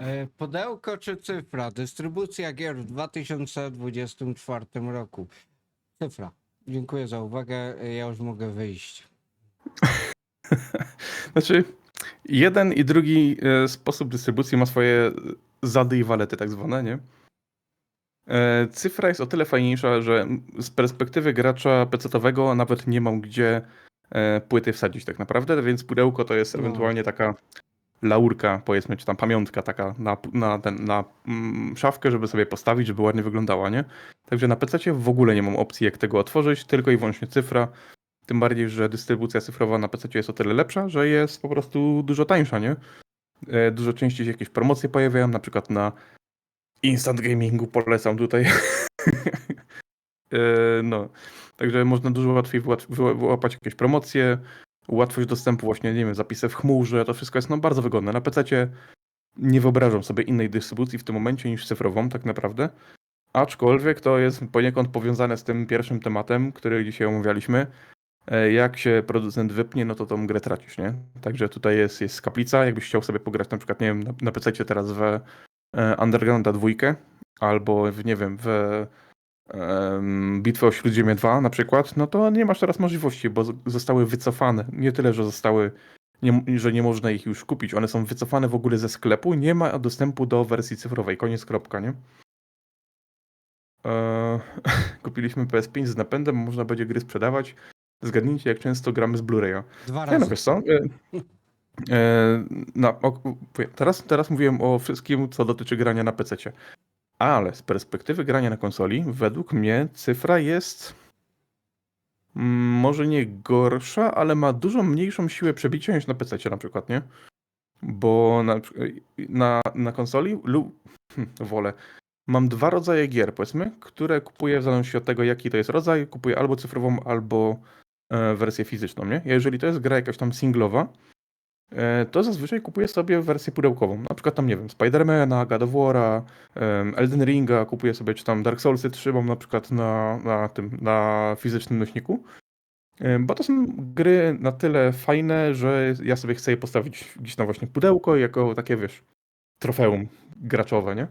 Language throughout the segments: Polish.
E, Pudełko czy cyfra? Dystrybucja gier w 2024 roku. Cyfra. Dziękuję za uwagę. Ja już mogę wyjść. Znaczy, jeden i drugi e, sposób dystrybucji ma swoje zady i walety, tak zwane, nie? E, Cyfra jest o tyle fajniejsza, że z perspektywy gracza PC-owego nawet nie mam gdzie płyty wsadzić tak naprawdę, więc pudełko to jest No. ewentualnie taka laurka, powiedzmy, czy tam pamiątka taka na, na, ten, na mm, szafkę, żeby sobie postawić, żeby ładnie wyglądała, nie? Także na PC w ogóle nie mam opcji, jak tego otworzyć, tylko i wyłącznie cyfra. Tym bardziej, że dystrybucja cyfrowa na PC jest o tyle lepsza, że jest po prostu dużo tańsza, nie? E, Dużo częściej się jakieś promocje pojawiają, na przykład na Instant Gamingu polecam tutaj. E, no, także można dużo łatwiej wyłapać jakieś promocje, łatwość dostępu właśnie, nie wiem, zapisy w chmurze, to wszystko jest no bardzo wygodne. Na PC nie wyobrażam sobie innej dystrybucji w tym momencie niż cyfrową tak naprawdę. Aczkolwiek to jest poniekąd powiązane z tym pierwszym tematem, który dzisiaj omawialiśmy. E, Jak się producent wypnie, no to tą grę tracisz, nie? Także tutaj jest, jest kaplica. Jakbyś chciał sobie pograć na przykład, nie wiem, na, na PC teraz w e, Undergrounda dwójkę, albo w, nie wiem, w em, Bitwę o Śródziemie 2 na przykład, no to nie masz teraz możliwości, bo zostały wycofane. Nie tyle, że zostały, nie, że nie można ich już kupić. One są wycofane w ogóle ze sklepu, nie ma dostępu do wersji cyfrowej. Koniec, kropka, nie? Eee, kupiliśmy PS5 z napędem, można będzie gry sprzedawać. Zgadnijcie, jak często gramy z Blu-raya. Dwa no, razy. wiesz co? E, e, na, o, teraz, teraz mówiłem o wszystkim, co dotyczy grania na PC. Ale z perspektywy grania na konsoli, według mnie cyfra jest mm, może nie gorsza, ale ma dużo mniejszą siłę przebicia niż na PC na przykład, nie? Bo na, na, na konsoli lub wolę. Mam dwa rodzaje gier, powiedzmy, które kupuję w zależności od tego, jaki to jest rodzaj. Kupuję albo cyfrową, albo e, wersję fizyczną, nie? Jeżeli to jest gra jakaś tam singlowa, to zazwyczaj kupuję sobie wersję pudełkową. Na przykład tam, nie wiem, Spidermana, God of War'a, Elden Ringa, kupuję sobie, czy tam Dark Soulsy trzymam na przykład na, na tym, na fizycznym nośniku. E, Bo to są gry na tyle fajne, że ja sobie chcę je postawić gdzieś na właśnie pudełko jako takie, wiesz, trofeum graczowe, nie?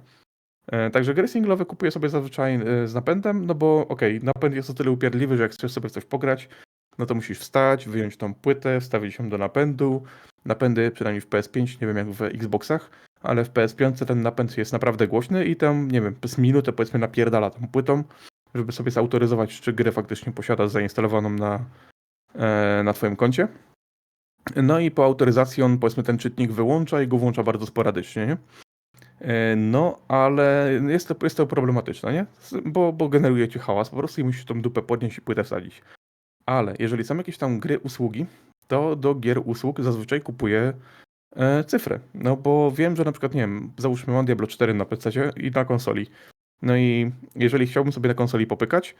E, Także gry singlowe kupuję sobie zazwyczaj e, z napędem, no bo okej, napęd jest o tyle upierdliwy, że jak chcesz sobie coś pograć, no to musisz wstać, wyjąć tą płytę, wstawić ją do napędu. Napędy, przynajmniej w PS5, nie wiem jak w Xboxach, ale w PS5 ten napęd jest naprawdę głośny i tam, nie wiem, z minutę powiedzmy napierdala tą płytą, żeby sobie zautoryzować, czy grę faktycznie posiadasz zainstalowaną na, e, na twoim koncie. No i po autoryzacji on powiedzmy ten czytnik wyłącza i go włącza bardzo sporadycznie, nie? E, No, ale jest to, jest to problematyczne, nie? Bo, bo generuje ci hałas po prostu i musisz tą dupę podnieść i płytę wsadzić. Ale jeżeli są jakieś tam gry, usługi, to do gier usług zazwyczaj kupuję e, cyfry. No bo wiem, że na przykład, nie wiem, załóżmy mam Diablo 4 na PC i na konsoli. No i jeżeli chciałbym sobie na konsoli popykać,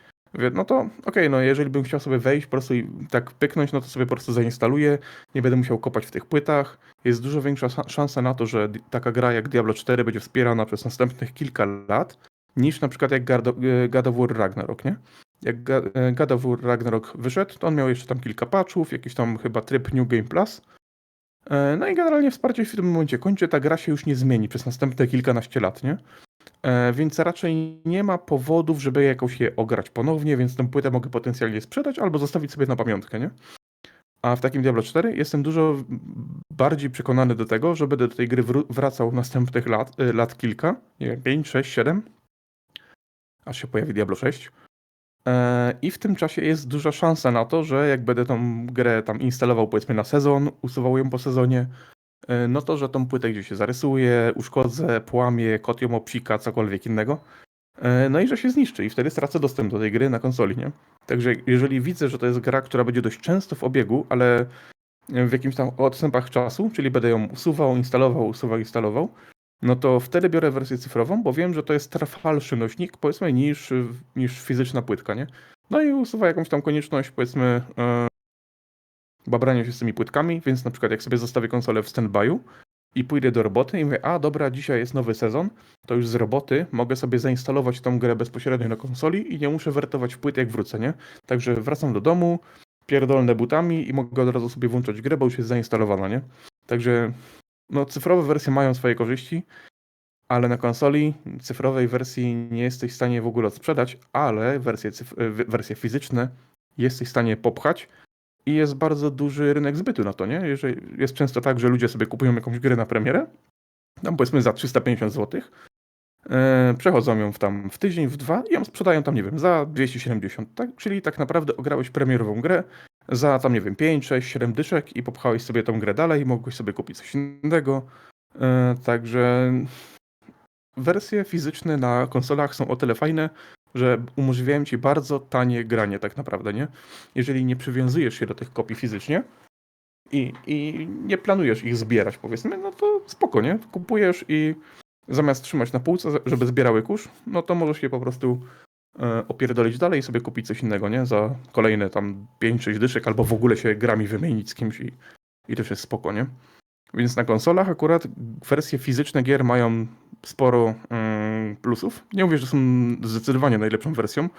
no to okej, no jeżeli bym chciał sobie wejść po prostu i tak pyknąć, no to sobie po prostu zainstaluję, nie będę musiał kopać w tych płytach. Jest dużo większa sa- szansa na to, że taka gra jak Diablo 4 będzie wspierana przez następnych kilka lat, niż na przykład jak e, God of War Ragnarok, nie? Jak e, God of War Ragnarok wyszedł, to on miał jeszcze tam kilka patchów, jakiś tam chyba tryb New Game Plus. E, No i generalnie wsparcie w tym momencie kończy, ta gra się już nie zmieni przez następne kilkanaście lat, nie? E, Więc raczej nie ma powodów, żeby jakoś je ograć ponownie, więc tę płytę mogę potencjalnie sprzedać albo zostawić sobie na pamiątkę, nie? A w takim Diablo 4 jestem dużo bardziej przekonany do tego, że będę do tej gry wracał następnych lat, lat kilka, nie wiem, 5, 6, 7, aż się pojawi Diablo 6. E, I w tym czasie jest duża szansa na to, że jak będę tą grę tam instalował powiedzmy na sezon, usuwał ją po sezonie, e, no to, że tą płytę gdzieś się zarysuje, uszkodzę, połamię, kot ją obsika, cokolwiek innego. E, No i że się zniszczy i wtedy stracę dostęp do tej gry na konsoli, nie? Także jeżeli widzę, że to jest gra, która będzie dość często w obiegu, ale w jakimś tam odstępach czasu, czyli będę ją usuwał, instalował, usuwał, instalował, no to wtedy biorę wersję cyfrową, bo wiem, że to jest trwalszy nośnik, powiedzmy, niż, niż fizyczna płytka, nie? No i usuwa jakąś tam konieczność, powiedzmy, e, babrania się z tymi płytkami, więc na przykład jak sobie zostawię konsolę w standby'u i pójdę do roboty i mówię, a dobra, dzisiaj jest nowy sezon, to już z roboty mogę sobie zainstalować tą grę bezpośrednio na konsoli i nie muszę wertować płyt jak wrócę, nie? Także wracam do domu, pierdolne butami i mogę od razu sobie włączyć grę, bo już jest zainstalowana, nie? Także no, cyfrowe wersje mają swoje korzyści. ale na konsoli cyfrowej wersji nie jesteś w stanie w ogóle odsprzedać, ale wersje, e, wersje fizyczne jesteś w stanie popchać i jest bardzo duży rynek zbytu na to, nie? Jeżeli jest często tak, że ludzie sobie kupują jakąś grę na premierę, tam powiedzmy za 350 zł, e, przechodzą ją w tam w tydzień, w dwa i ją sprzedają tam, nie wiem, za 270, tak? Czyli tak naprawdę ograłeś premierową grę za tam, nie wiem, 5, 6, 7 dyszek i popchałeś sobie tą grę dalej, mogłeś sobie kupić coś innego. E, Także wersje fizyczne na konsolach są o tyle fajne, że umożliwiają ci bardzo tanie granie tak naprawdę, nie? Jeżeli nie przywiązujesz się do tych kopii fizycznie i, i nie planujesz ich zbierać, powiedzmy, no to spoko, nie? Kupujesz i zamiast trzymać na półce, żeby zbierały kurz, no to możesz je po prostu opierdolić dalej i sobie kupić coś innego, nie? Za kolejne tam 5-6 dyszek, albo w ogóle się grami wymienić z kimś i, i też jest spoko, nie? Więc na konsolach akurat wersje fizyczne gier mają sporo mm, plusów. Nie mówię, że są zdecydowanie najlepszą wersją,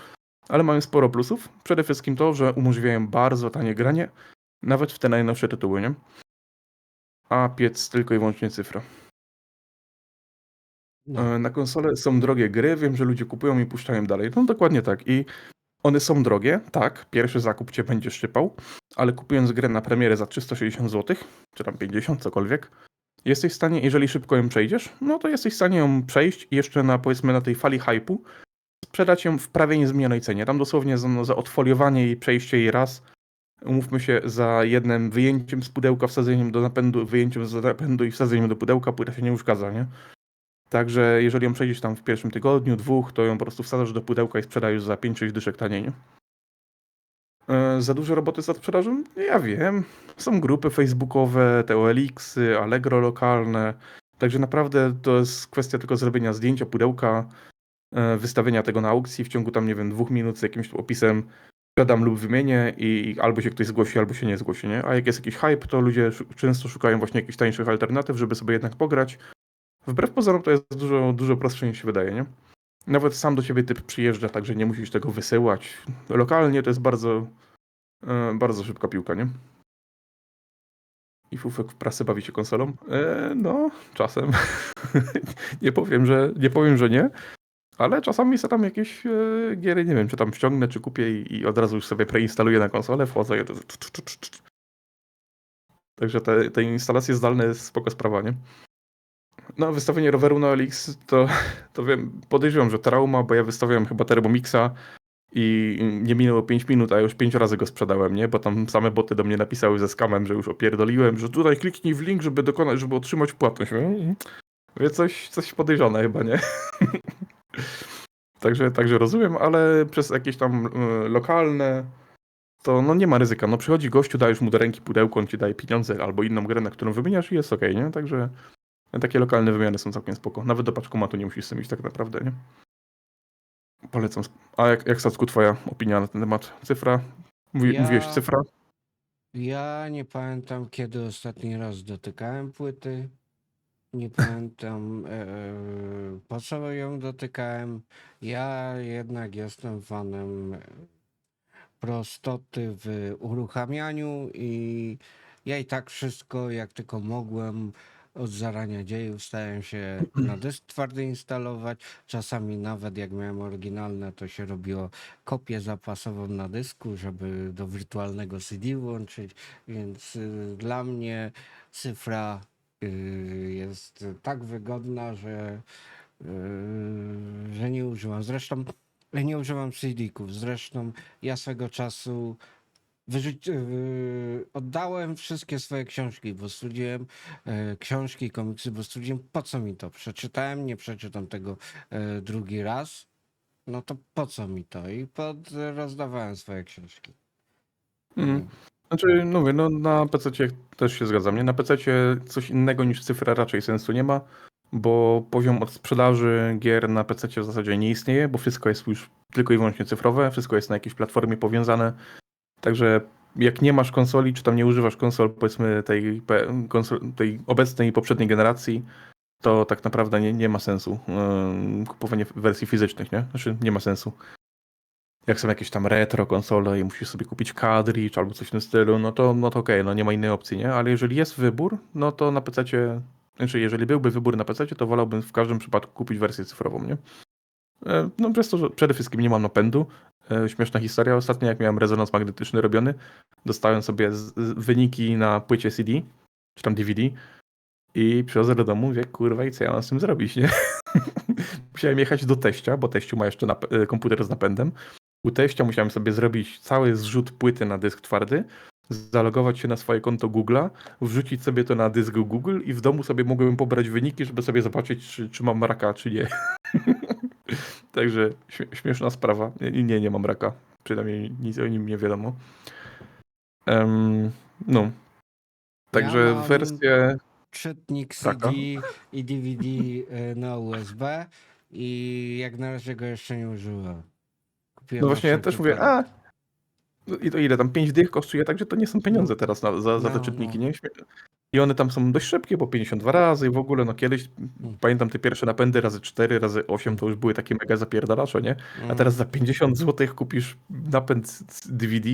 ale mają sporo plusów. Przede wszystkim to, że umożliwiają bardzo tanie granie, nawet w te najnowsze tytuły, nie? A piec tylko i wyłącznie cyfra. No, E, Na konsole są drogie gry, wiem, że ludzie kupują i puszczają dalej. No dokładnie tak. I one są drogie, tak, pierwszy zakup cię będzie szczypał, ale kupując grę na premierę za 360 zł, czy tam 50, cokolwiek, jesteś w stanie, jeżeli szybko ją przejdziesz, no to jesteś w stanie ją przejść i jeszcze na, powiedzmy, na tej fali hypu sprzedać ją w prawie niezmienionej cenie. Tam dosłownie za, no, za odfoliowanie i przejście jej raz, umówmy się, za jednym wyjęciem z pudełka, wsadzeniem do napędu, wyjęciem z napędu i wsadzeniem do pudełka, płyta się nie uszkadza, nie? Także jeżeli ją przejdziesz tam w pierwszym tygodniu, dwóch, to ją po prostu wsadzasz do pudełka i sprzedajesz za 5-6 dyszek taniej, nie? E, Za duże roboty z sprzedażą? Ja wiem. Są grupy facebookowe, te OLX-y, Allegro lokalne. Także naprawdę to jest kwestia tylko zrobienia zdjęcia pudełka, e, wystawienia tego na aukcji w ciągu tam, nie wiem, dwóch minut z jakimś opisem sprzedam lub wymienię i albo się ktoś zgłosi, albo się nie zgłosi, nie? A jak jest jakiś hype, to ludzie szu- często szukają właśnie jakichś tańszych alternatyw, żeby sobie jednak pograć. Wbrew pozorom to jest dużo, dużo prostsze niż się wydaje, nie? Nawet sam do ciebie typ przyjeżdża, także nie musisz tego wysyłać. Lokalnie to jest bardzo, e, bardzo szybka piłka, nie? I Fufek w prasę bawi się konsolą? E, no, czasem. nie, powiem, że, nie powiem, że nie, ale czasami sobie tam jakieś e, giery, nie wiem, czy tam ściągnę, czy kupię i, i od razu już sobie preinstaluję na konsolę, wchodzę i. Także te, te instalacje zdalne jest spoko sprawa, nie? No, wystawienie roweru na OLX to, to wiem, podejrzewam, że trauma, bo ja wystawiałem chyba Thermomixa i nie minęło 5 minut, a już 5 razy go sprzedałem, nie? Bo tam same boty do mnie napisały ze skamem, że już opierdoliłem, że tutaj kliknij w link, żeby dokonać, żeby otrzymać płatność. Mówię, Mówię, coś, coś podejrzane chyba, nie? także, także rozumiem, ale przez jakieś tam y, lokalne to no nie ma ryzyka. No przychodzi gościu, dajesz mu do ręki pudełko, on ci daje pieniądze albo inną grę, na którą wymieniasz i jest okej, nie? Także takie lokalne wymiany są całkiem spoko. Nawet do paczkomatu nie musisz sobie iść tak naprawdę, nie? Polecam. A jak, jak Sacku, twoja opinia na ten temat? Cyfra? Mówi, Ja- Mówiłeś cyfra? ja nie pamiętam, kiedy ostatni raz dotykałem płyty. Nie pamiętam, e, po co ją dotykałem. Ja jednak jestem fanem e, prostoty w uruchamianiu i ja i tak wszystko, jak tylko mogłem, od zarania dziejów starałem się na dysk twardy instalować. Czasami nawet jak miałem oryginalne, to się robiło kopię zapasową na dysku, żeby do wirtualnego CD włączyć, więc y, dla mnie cyfra y, jest tak wygodna, że, y, że nie używam. Zresztą nie używam CD-ków. Zresztą ja swego czasu wyrzuci, yy, oddałem wszystkie swoje książki, bo studiłem e, książki komiksy, bo stwierdziłem, po co mi to? Przeczytałem, nie przeczytam tego e, drugi raz. No to po co mi to? I pod, rozdawałem swoje książki. Mhm. Znaczy, no mówię, no na PC też się zgadzam, nie? Na PC coś innego niż cyfra raczej sensu nie ma, bo poziom od sprzedaży gier na PC w zasadzie nie istnieje, bo wszystko jest już tylko i wyłącznie cyfrowe, wszystko jest na jakiejś platformie powiązane. Także jak nie masz konsoli, czy tam nie używasz konsol, powiedzmy tej, konsol, tej obecnej i poprzedniej generacji, to tak naprawdę nie, nie ma sensu ym, kupowanie wersji fizycznych, nie? Znaczy nie ma sensu jak są jakieś tam retro konsole i musisz sobie kupić cartridge albo coś w tym stylu, no to, no to okej, no nie ma innej opcji, nie? Ale jeżeli jest wybór, no to na PC Znaczy, jeżeli byłby wybór na PC, to wolałbym w każdym przypadku kupić wersję cyfrową, nie? E, No przez to, że przede wszystkim nie mam napędu. E, Śmieszna historia. Ostatnio jak miałem rezonans magnetyczny robiony, dostałem sobie z, z wyniki na płycie CD, czy tam DVD i przychodzę do domu, mówię, kurwa i co ja mam z tym zrobić, nie? musiałem jechać do teścia, bo teściu ma jeszcze e, komputer z napędem. U teścia musiałem sobie zrobić cały zrzut płyty na dysk twardy, zalogować się na swoje konto Google'a, wrzucić sobie to na dysk Google i w domu sobie mogłem pobrać wyniki, żeby sobie zobaczyć, czy, czy mam raka, czy nie. Także śmie- śmieszna sprawa. Nie, nie, nie mam raka. Przynajmniej nic o nim nie wiadomo. Em, no. Także Ja wersję. Czytnik. CD i DVD y, na USB i jak na razie go jeszcze nie użyłem. Kupiłem No właśnie ja też mówię, a. no I to ile tam? 5 dych kosztuje, także to nie są pieniądze teraz na, za, za te No, czytniki, no. nie? I one tam są dość szybkie, bo 52 razy i w ogóle, no kiedyś, Mm. pamiętam te pierwsze napędy razy 4, razy 8 to już były takie mega zapierdalacze, nie? A Mm. teraz za 50 zł kupisz napęd DVD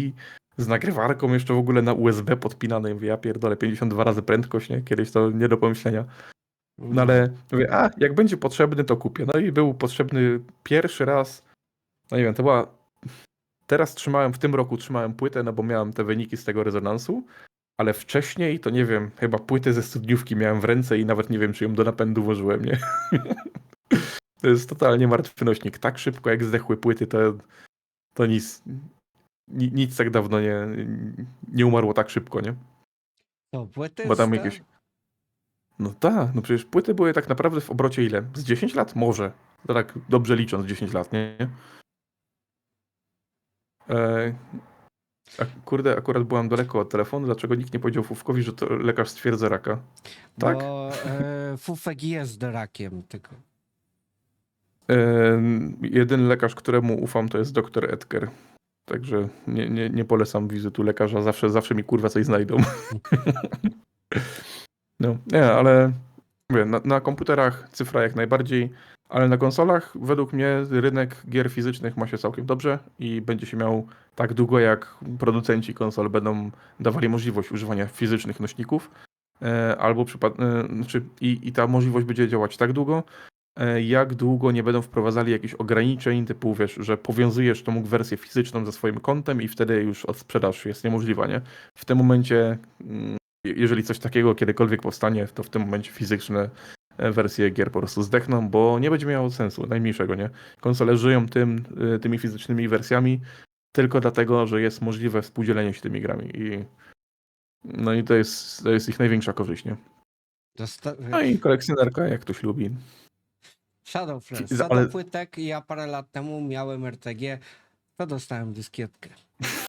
z nagrywarką jeszcze w ogóle na USB podpinany. Mówię, ja pierdolę, 52 razy prędkość, nie? Kiedyś to nie do pomyślenia. No ale mówię, a jak będzie potrzebny, to kupię. No i był potrzebny pierwszy raz, no nie wiem, to była... Teraz trzymałem, w tym roku trzymałem płytę, no bo miałem te wyniki z tego rezonansu, ale wcześniej to nie wiem, chyba płytę ze studniówki miałem w ręce i nawet nie wiem, czy ją do napędu włożyłem, nie? to jest totalnie martwy nośnik. Tak szybko jak zdechły płyty, to, to nic, ni- nic tak dawno nie, nie umarło tak szybko, nie? To płyty Bo tam jakieś... No tak, no przecież płyty były tak naprawdę w obrocie ile? Z 10 lat? Może. To tak dobrze licząc 10 lat, nie? E, kurde, akurat byłam daleko od telefonu, dlaczego nikt nie powiedział Fufkowi, że to lekarz stwierdza raka? Tak? Bo e, Fufek jest rakiem, tylko. E, jedyny lekarz, któremu ufam, to jest doktor Edker. Także nie, nie, nie polecam wizytu lekarza, zawsze, zawsze mi kurwa coś znajdą. no, nie, ale mówię, na, na komputerach cyfra jak najbardziej, ale na konsolach według mnie rynek gier fizycznych ma się całkiem dobrze i będzie się miał tak długo, jak producenci konsol będą dawali możliwość używania fizycznych nośników, e, albo przypad- e, znaczy, i, i ta możliwość będzie działać tak długo, e, jak długo nie będą wprowadzali jakichś ograniczeń, typu wiesz, że powiązujesz tą wersję fizyczną ze swoim kontem i wtedy już odsprzedaż jest niemożliwa, nie? W tym momencie, mm, je- jeżeli coś takiego kiedykolwiek powstanie, to w tym momencie fizyczne wersje gier po prostu zdechną, bo nie będzie miało sensu, najmniejszego, nie? Konsole żyją tym, y, tymi fizycznymi wersjami tylko dlatego, że jest możliwe współdzielenie się tymi grami i no i to jest, to jest ich największa korzyść, nie? Dosta- No i kolekcjonerka, jak ktoś lubi. Shadow Fresh. Za- Co ale- do płytek, ja parę lat temu miałem RTG, to dostałem dyskietkę.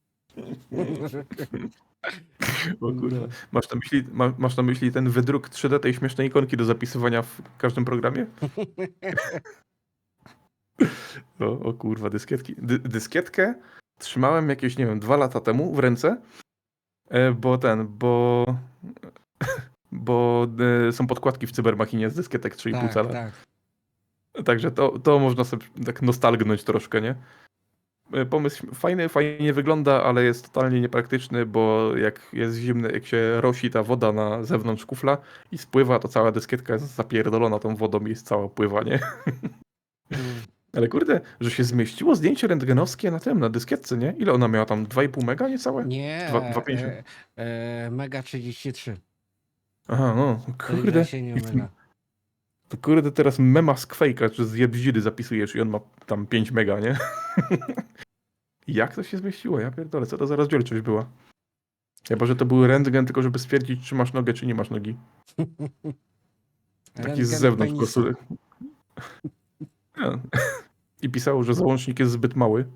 O kurwa. No. Masz na, myśli, ma, masz na myśli ten wydruk 3D tej śmiesznej ikonki do zapisywania w każdym programie? O, o kurwa, dyskietki. Dy, dyskietkę trzymałem jakieś, nie wiem, dwa lata temu w ręce, e, bo ten, bo bo e, są podkładki w cybermachinie z dyskietek 3,5 tak, cala. tak. Także to, to można sobie tak nostalgnąć troszkę, nie? E, Pomysł fajny, fajnie wygląda, ale jest totalnie niepraktyczny, bo jak jest zimny, jak się rosi ta woda na zewnątrz kufla i spływa, to cała dyskietka jest zapierdolona tą wodą i jest cała pływa, nie? Mm. Ale kurde, że się zmieściło zdjęcie rentgenowskie na tym, na dyskietce, nie? Ile ona miała tam? 2,5 mega niecałe? Nie, Dwa- dwa pięćdziesiąt. e, e, Mega 33. Aha, no, kurde. się nie mylę. To kurde teraz mema z Quake'a, czy z Jebzidy zapisujesz i on ma tam 5 mega, nie? Jak to się zmieściło? Ja pierdolę, co to za rozdzielczość była? Chyba, że to był rentgen, tylko żeby stwierdzić, czy masz nogę, czy nie masz nogi. Taki z zewnątrz. Ja. I pisało, że załącznik jest zbyt mały.